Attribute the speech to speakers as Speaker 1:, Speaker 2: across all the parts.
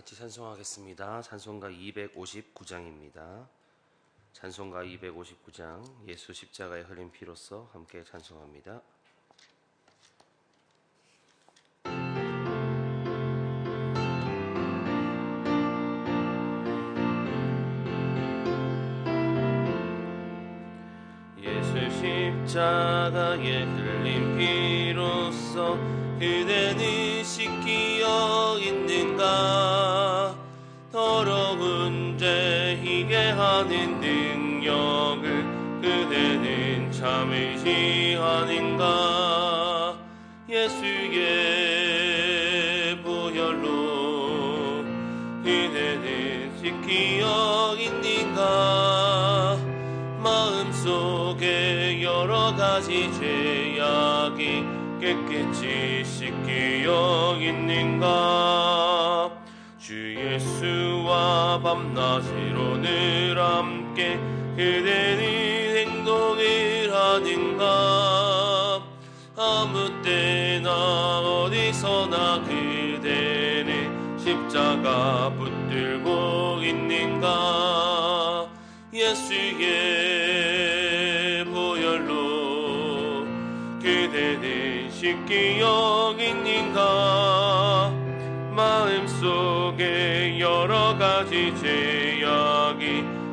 Speaker 1: 같이 찬송하겠습니다. 찬송가 259장입니다. 찬송가 259장 예수 십자가에 흘린 피로써 함께 찬송합니다. 예수 십자가에 흘린 피로써 그대 하는 능력을 그대는 참으시 하는가? 예수의 보혈로 그대는 씻기어 있는가? 마음속에 여러 가지 죄악이 깨끗이 씻기어 있는가? 주 예수와 밤낮으 로늘 함께 그대는 행동을 하는가 아무 때나 어디서나 그대는 십자가 붙들고 있는가 예수의 보혈로 그대는 씻기어 있는가 마음속에 여러 가지 죄악이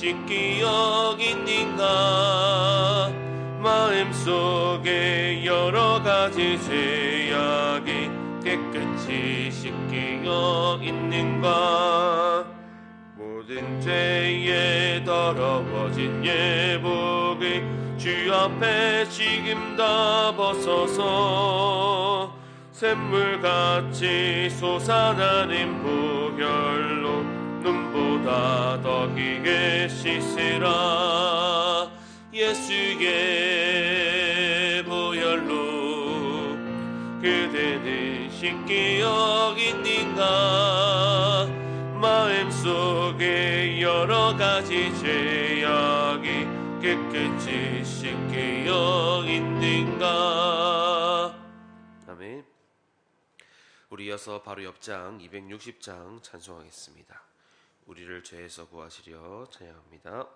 Speaker 1: 씻기어 있는가? 마음속에 여러 가지 죄악이 깨끗이 씻기어 있는가? 모든 죄에 더러워진 예복을 주 앞에 지금 다 벗어서 샘물같이 솟아나는 보혈로 눈보다 더 기게 씻으라. 예수의 보혈로 그대는 씻기어 있는가. 마음속에 여러 가지 죄악이 깨끗이 씻기어 있는가. 아멘. 우리 이어서 바로 옆장 260장 찬송하겠습니다 우리를 죄에서 구하시려 찬양합니다.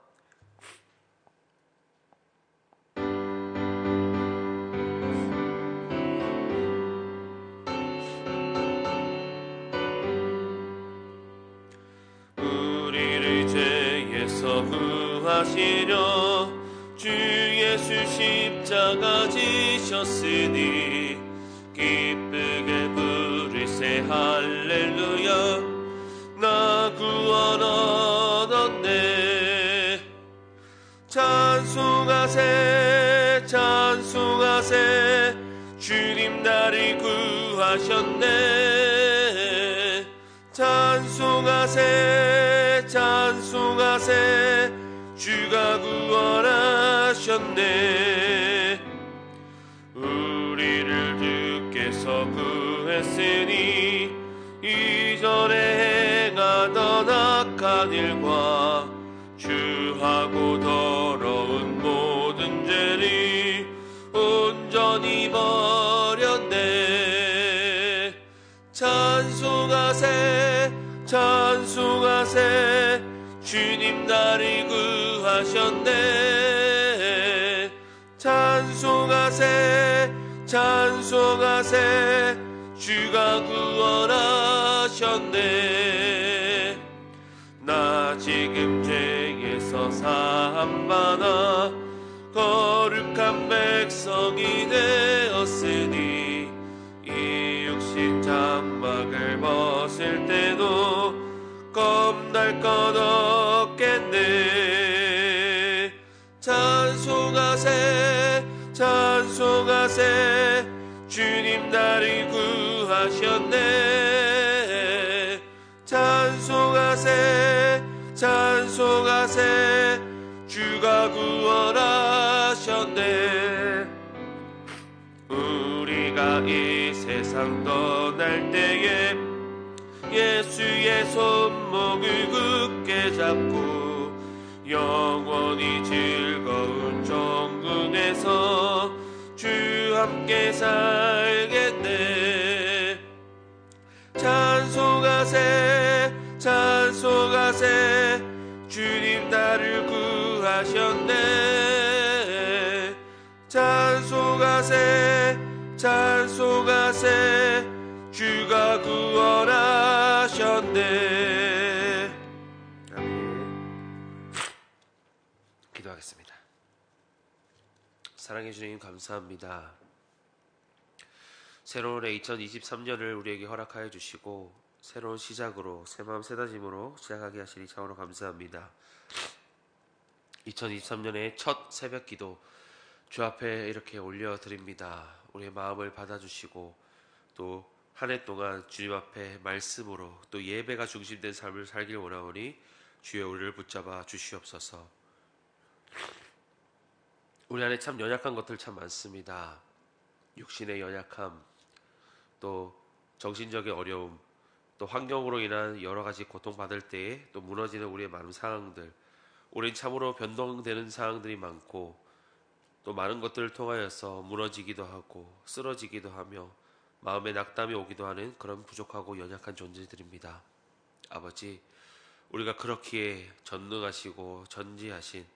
Speaker 1: 우리를 죄에서 구하시려 주 예수 십자가 지셨으니 찬송하세 주님 나를 구하셨네. 찬송하세 찬송하세 주가 구원하셨네. 우리를 주께서 구했으니 이전에 행하던 악한 일과 주하고 더러 찬송하세. 주님 나를 구하셨네. 찬송하세 찬송하세. 주가 구원하셨네. 나 지금 죄에서 사함받아 거룩한 백성이 되었 겁날 것 없겠네. 찬송하세 찬송하세. 주님 나를 구하셨네. 찬송하세 찬송하세. 주가 구원하셨네. 우리가 이 세상 떠날 때에 예수의 손목을 굳게 잡고 영원히 즐거운 정금에서 주 함께 살겠네. 찬송하세 찬송하세. 주님 나를 구하셨네. 찬송하세 찬송하세. 주가 구원하 셨네. 아멘 기도하겠습니다. 사랑해 주님 감사합니다. 새로운 해 2023년을 우리에게 허락하여 주시고 새로운 시작으로 새 마음 새 다짐으로 시작하게 하시니 참으로 감사합니다. 2023년의 첫 새벽 기도 주 앞에 이렇게 올려드립니다. 우리의 마음을 받아주시고 또 한 해 동안 주님 앞에 말씀으로 또 예배가 중심된 삶을 살길 원하오니 주여 우리를 붙잡아 주시옵소서. 우리 안에 참 연약한 것들 참 많습니다. 육신의 연약함, 또 정신적인 어려움, 또 환경으로 인한 여러 가지 고통받을 때에 또 무너지는 우리의 많은 상황들, 우린 참으로 변동되는 상황들이 많고 또 많은 것들을 통하여서 무너지기도 하고 쓰러지기도 하며 마음에 낙담이 오기도 하는 그런 부족하고 연약한 존재들입니다. 아버지, 우리가 그렇기에 전능하시고 전지하신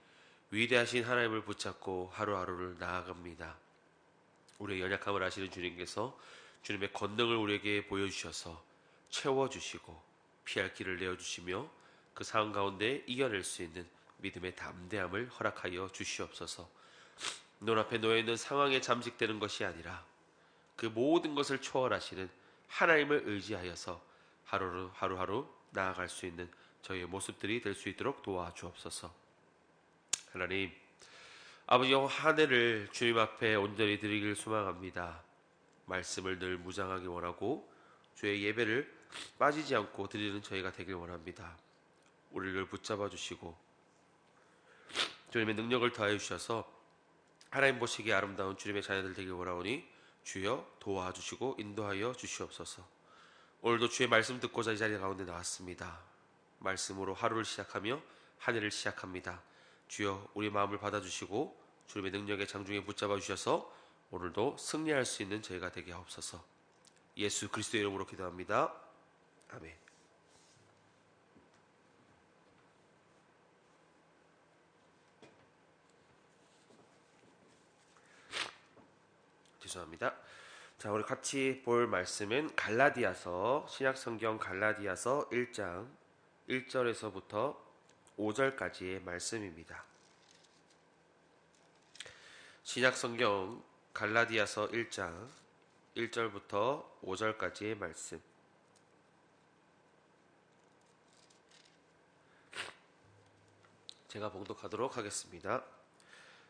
Speaker 1: 위대하신 하나님을 붙잡고 하루하루를 나아갑니다. 우리의 연약함을 아시는 주님께서 주님의 권능을 우리에게 보여주셔서 채워주시고 피할 길을 내어주시며 그 상황 가운데 이겨낼 수 있는 믿음의 담대함을 허락하여 주시옵소서. 눈앞에 놓여 있는 상황에 잠식되는 것이 아니라 그 모든 것을 초월하시는 하나님을 의지하여서 하루하루 하루하루 나아갈 수 있는 저희의 모습들이 될 수 있도록 도와주옵소서. 하나님, 아버지 한 해를 주님 앞에 온전히 드리길 소망합니다. 말씀을 늘 무장하기 원하고 주의 예배를 빠지지 않고 드리는 저희가 되길 원합니다. 우리를 붙잡아 주시고 주님의 능력을 더하여 주셔서 하나님 보시기에 아름다운 주님의 자녀들 되길 원하오니 주여 도와주시고 인도하여 주시옵소서. 오늘도 주의 말씀 듣고자 이 자리 가운데 나왔습니다. 말씀으로 하루를 시작하며 한 해를 시작합니다. 주여 우리 마음을 받아주시고 주님의 능력의 장중에 붙잡아 주셔서 오늘도 승리할 수 있는 저희가 되게 하옵소서. 예수 그리스도의 이름으로 기도합니다. 아멘. 죄송합니다. 자, 우리 같이 볼 말씀은 갈라디아서 신약 성경 갈라디아서 1장 1절에서부터 5절까지의 말씀입니다. 신약 성경 갈라디아서 1장 1절부터 5절까지의 말씀. 제가 봉독하도록 하겠습니다.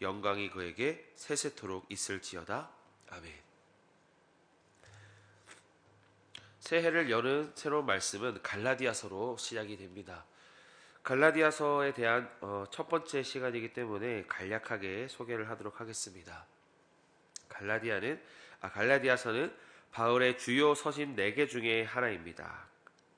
Speaker 1: 영광이 그에게 세세토록 있을지어다. 아멘. 새해를 여는 새로운 말씀은 갈라디아서로 시작이 됩니다. 갈라디아서에 대한 어, 첫 번째 시간이기 때문에 간략하게 소개를 하도록 하겠습니다. 갈라디아는 아, 갈라디아서는 바울의 주요 서신 4개 중에 하나입니다.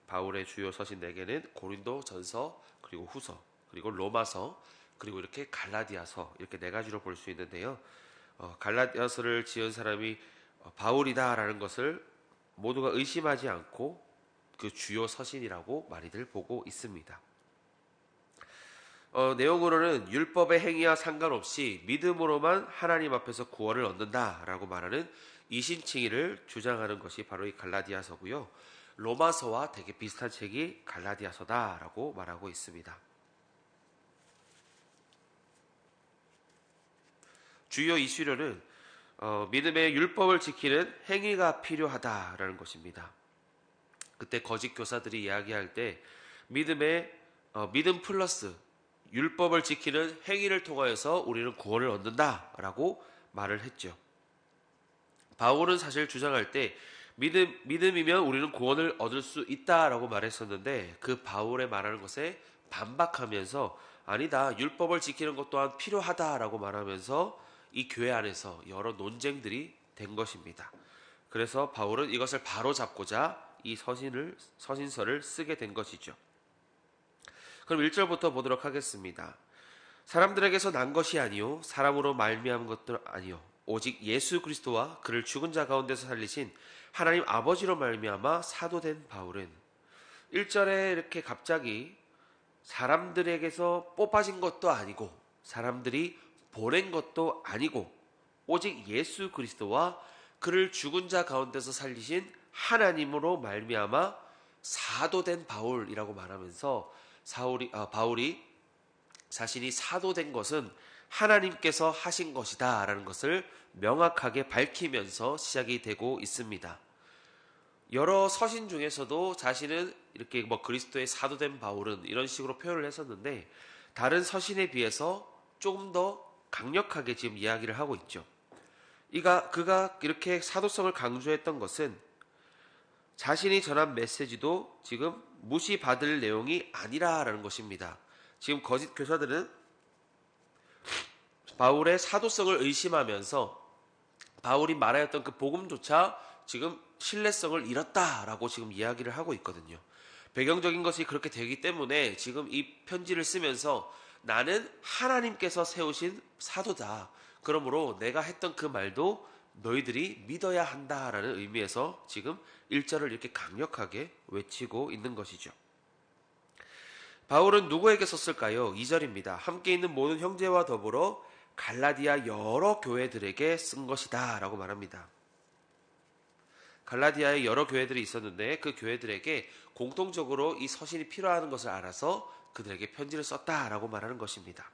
Speaker 1: 바울의 주요 서신 4개는 고린도 전서 그리고 후서 그리고 로마서 그리고 이렇게 갈라디아서 이렇게 네 가지로 볼 수 있는데요. 어, 갈라디아서를 지은 사람이 어, 바울이다라는 것을 모두가 의심하지 않고 그 주요 서신이라고 많이들 보고 있습니다. 어, 내용으로는 율법의 행위와 상관없이 믿음으로만 하나님 앞에서 구원을 얻는다라고 말하는 이신칭의를 주장하는 것이 바로 이 갈라디아서고요. 로마서와 되게 비슷한 책이 갈라디아서다라고 말하고 있습니다. 주요 이슈료는 어, 믿음의 율법을 지키는 행위가 필요하다라는 것입니다. 그때 거짓 교사들이 이야기할 때 믿음의 어, 믿음 플러스 율법을 지키는 행위를 통하여서 우리는 구원을 얻는다라고 말을 했죠. 바울은 사실 주장할 때 믿음, 믿음이면 우리는 구원을 얻을 수 있다라고 말했었는데 그 바울의 말하는 것에 반박하면서 아니다 율법을 지키는 것 또한 필요하다라고 말하면서 이 교회 안에서 여러 논쟁들이 된 것입니다. 그래서 바울은 이것을 바로 잡고자 이 서신을 서신서를 쓰게 된 것이죠. 그럼 1절부터 보도록 하겠습니다. 사람들에게서 난 것이 아니요 사람으로 말미암은 것도 아니요 오직 예수 그리스도와 그를 죽은 자 가운데서 살리신 하나님 아버지로 말미암아 사도된 바울은 1절에 이렇게 갑자기 사람들에게서 뽑아진 것도 아니고 사람들이 보낸 것도 아니고 오직 예수 그리스도와 그를 죽은 자 가운데서 살리신 하나님으로 말미암아 사도된 바울이라고 말하면서 사울이 아, 바울이 자신이 사도된 것은 하나님께서 하신 것이다라는 것을 명확하게 밝히면서 시작이 되고 있습니다. 여러 서신 중에서도 자신은 이렇게 뭐 그리스도의 사도된 바울은 이런 식으로 표현을 했었는데 다른 서신에 비해서 조금 더 강력하게 지금 이야기를 하고 있죠. 이가 그가 이렇게 사도성을 강조했던 것은 자신이 전한 메시지도 지금 무시받을 내용이 아니라라는 것입니다. 지금 거짓 교사들은 바울의 사도성을 의심하면서 바울이 말하였던 그 복음조차 지금 신뢰성을 잃었다라고 지금 이야기를 하고 있거든요. 배경적인 것이 그렇게 되기 때문에 지금 이 편지를 쓰면서 나는 하나님께서 세우신 사도다. 그러므로 내가 했던 그 말도 너희들이 믿어야 한다라는 의미에서 지금 1절을 이렇게 강력하게 외치고 있는 것이죠. 바울은 누구에게 썼을까요? 2절입니다. 함께 있는 모든 형제와 더불어 갈라디아 여러 교회들에게 쓴 것이다 라고 말합니다. 갈라디아에 여러 교회들이 있었는데 그 교회들에게 공통적으로 이 서신이 필요한 것을 알아서 그들에게 편지를 썼다라고 말하는 것입니다.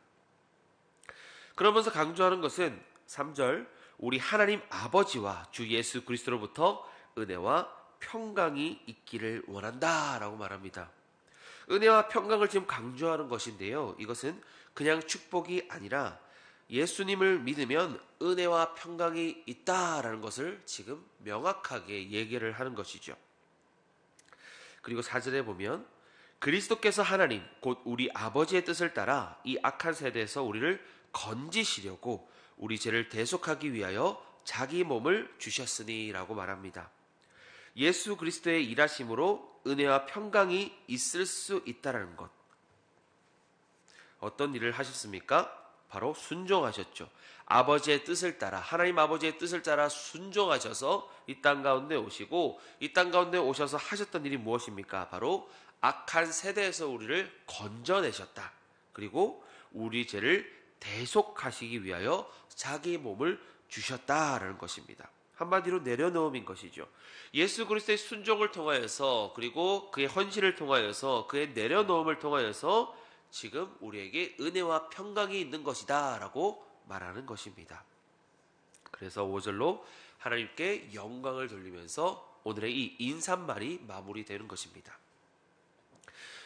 Speaker 1: 그러면서 강조하는 것은 3절 우리 하나님 아버지와 주 예수 그리스도로부터 은혜와 평강이 있기를 원한다라고 말합니다. 은혜와 평강을 지금 강조하는 것인데요. 이것은 그냥 축복이 아니라 예수님을 믿으면 은혜와 평강이 있다라는 것을 지금 명확하게 얘기를 하는 것이죠. 그리고 사절에 보면 그리스도께서 하나님 곧 우리 아버지의 뜻을 따라 이 악한 세대에서 우리를 건지시려고 우리 죄를 대속하기 위하여 자기 몸을 주셨으니라고 말합니다. 예수 그리스도의 일하심으로 은혜와 평강이 있을 수 있다라는 것. 어떤 일을 하셨습니까? 바로 순종하셨죠. 아버지의 뜻을 따라 하나님 아버지의 뜻을 따라 순종하셔서 이 땅 가운데 오시고 이 땅 가운데 오셔서 하셨던 일이 무엇입니까? 바로 악한 세대에서 우리를 건져내셨다. 그리고 우리 죄를 대속하시기 위하여 자기 몸을 주셨다라는 것입니다. 한마디로 내려놓음인 것이죠. 예수 그리스도의 순종을 통하여서 그리고 그의 헌신을 통하여서 그의 내려놓음을 통하여서 지금 우리에게 은혜와 평강이 있는 것이다 라고 말하는 것입니다. 그래서 5절로 하나님께 영광을 돌리면서 오늘의 이 인사말이 마무리되는 것입니다.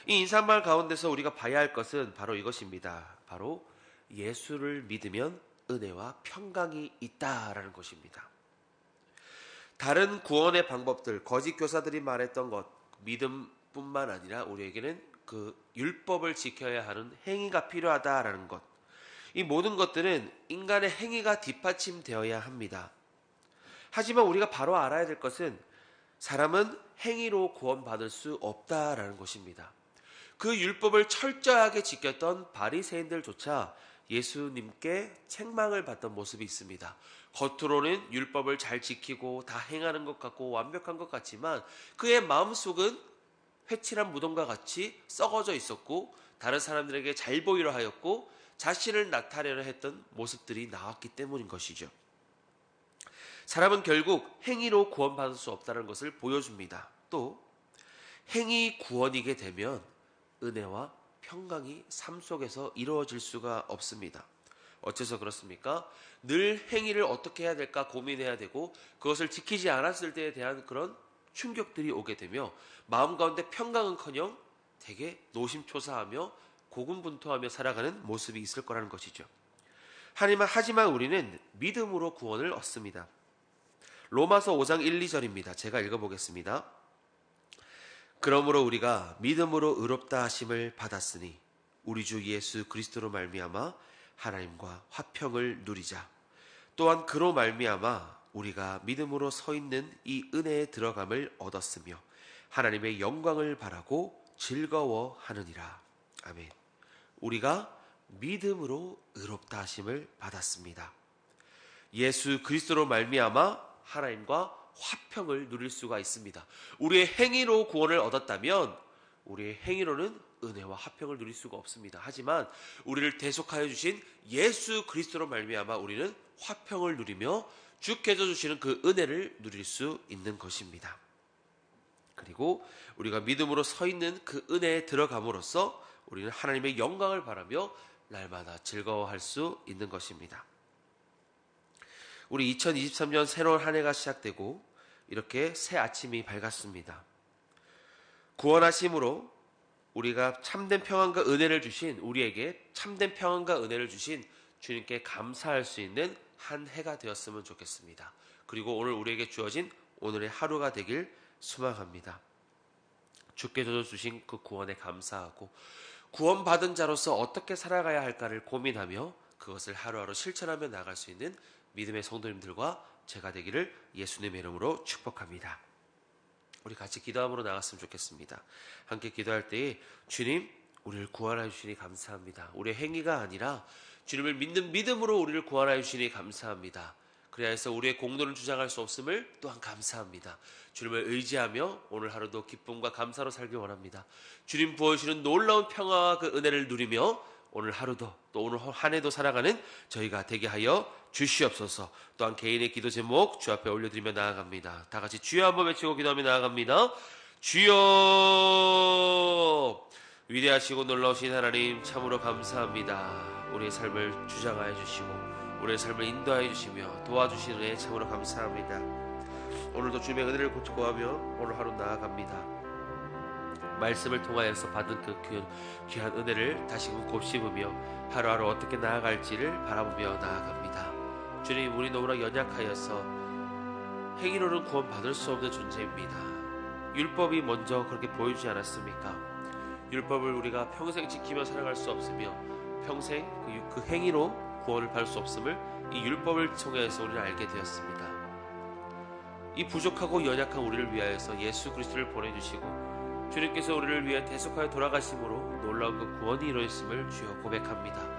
Speaker 1: 이 인사말 가운데서 우리가 봐야 할 것은 바로 이것입니다. 바로 예수를 믿으면 은혜와 평강이 있다라는 것입니다. 다른 구원의 방법들, 거짓 교사들이 말했던 것, 믿음뿐만 아니라 우리에게는 그 율법을 지켜야 하는 행위가 필요하다라는 것. 이 모든 것들은 인간의 행위가 뒷받침되어야 합니다. 하지만 우리가 바로 알아야 될 것은 사람은 행위로 구원받을 수 없다라는 것입니다. 그 율법을 철저하게 지켰던 바리새인들조차 예수님께 책망을 받던 모습이 있습니다. 겉으로는 율법을 잘 지키고 다 행하는 것 같고 완벽한 것 같지만 그의 마음속은 회칠한 무덤과 같이 썩어져 있었고 다른 사람들에게 잘 보이려 하였고 자신을 나타내려 했던 모습들이 나왔기 때문인 것이죠. 사람은 결국 행위로 구원받을 수 없다는 것을 보여줍니다. 또 행위 구원이게 되면 은혜와 평강이 삶 속에서 이루어질 수가 없습니다. 어째서 그렇습니까? 늘 행위를 어떻게 해야 될까 고민해야 되고 그것을 지키지 않았을 때에 대한 그런 충격들이 오게 되며 마음 가운데 평강은커녕 되게 노심초사하며 고군분투하며 살아가는 모습이 있을 거라는 것이죠. 하지만 하지만 우리는 믿음으로 구원을 얻습니다. 로마서 5장 1, 2절입니다. 제가 읽어보겠습니다. 그러므로 우리가 믿음으로 의롭다 하심을 받았으니 우리 주 예수 그리스도로 말미암아 하나님과 화평을 누리자. 또한 그로 말미암아 우리가 믿음으로 서 있는 이 은혜에 들어감을 얻었으며 하나님의 영광을 바라고 즐거워하느니라. 아멘. 우리가 믿음으로 의롭다 하심을 받았습니다. 예수 그리스도로 말미암아 하나님과 화평을 누릴 수가 있습니다. 우리의 행위로 구원을 얻었다면 우리의 행위로는 은혜와 화평을 누릴 수가 없습니다. 하지만 우리를 대속하여 주신 예수 그리스도로 말미암아 우리는 화평을 누리며 주께서 주시는 그 은혜를 누릴 수 있는 것입니다. 그리고 우리가 믿음으로 서 있는 그 은혜에 들어감으로써 우리는 하나님의 영광을 바라며 날마다 즐거워할 수 있는 것입니다. 우리 2023년 새로운 한 해가 시작되고 이렇게 새 아침이 밝았습니다. 구원하심으로 우리가 참된 평안과 은혜를 주신 우리에게 참된 평안과 은혜를 주신 주님께 감사할 수 있는 한 해가 되었으면 좋겠습니다. 그리고 오늘 우리에게 주어진 오늘의 하루가 되길 소망합니다. 주께서 주신 그 구원에 감사하고 구원받은 자로서 어떻게 살아가야 할까를 고민하며 그것을 하루하루 실천하며 나갈 수 있는 믿음의 성도님들과 제가 되기를 예수님의 이름으로 축복합니다. 우리 같이 기도함으로 나갔으면 좋겠습니다. 함께 기도할 때에 주님, 우리를 구원하여 주시니 감사합니다. 우리의 행위가 아니라 주님을 믿는 믿음으로 우리를 구원하여 주시니 감사합니다. 그래야 해서 우리의 공로를 주장할 수 없음을 또한 감사합니다. 주님을 의지하며 오늘 하루도 기쁨과 감사로 살기 원합니다. 주님 부어주시는 놀라운 평화와 그 은혜를 누리며 오늘 하루도 또 오늘 한 해도 살아가는 저희가 되게 하여 주시옵소서. 또한 개인의 기도 제목 주 앞에 올려드리며 나아갑니다. 다 같이 주여 한번 외치고 기도하며 나아갑니다. 주여 위대하시고 놀라우신 하나님 참으로 감사합니다. 우리의 삶을 주장하여 주시고 우리의 삶을 인도하여 주시며 도와주시는 애 참으로 감사합니다. 오늘도 주님의 은혜를 고하며 오늘 하루 나아갑니다. 말씀을 통하여서 받은 그 귀한 은혜를 다시금 곱씹으며 하루하루 어떻게 나아갈지를 바라보며 나아갑니다. 주님, 우리 너무나 연약하여서 행위로는 구원받을 수 없는 존재입니다. 율법이 먼저 그렇게 보여주지 않았습니까? 율법을 우리가 평생 지키며 살아갈 수 없으며 평생 그, 그 행위로 구원을 받을 수 없음을 이 율법을 통해서 우리는 알게 되었습니다. 이 부족하고 연약한 우리를 위하여서 예수 그리스도를 보내주시고 주님께서 우리를 위해 대속하여 돌아가심으로 놀라운 그 구원이 이루어졌음을 주여 고백합니다.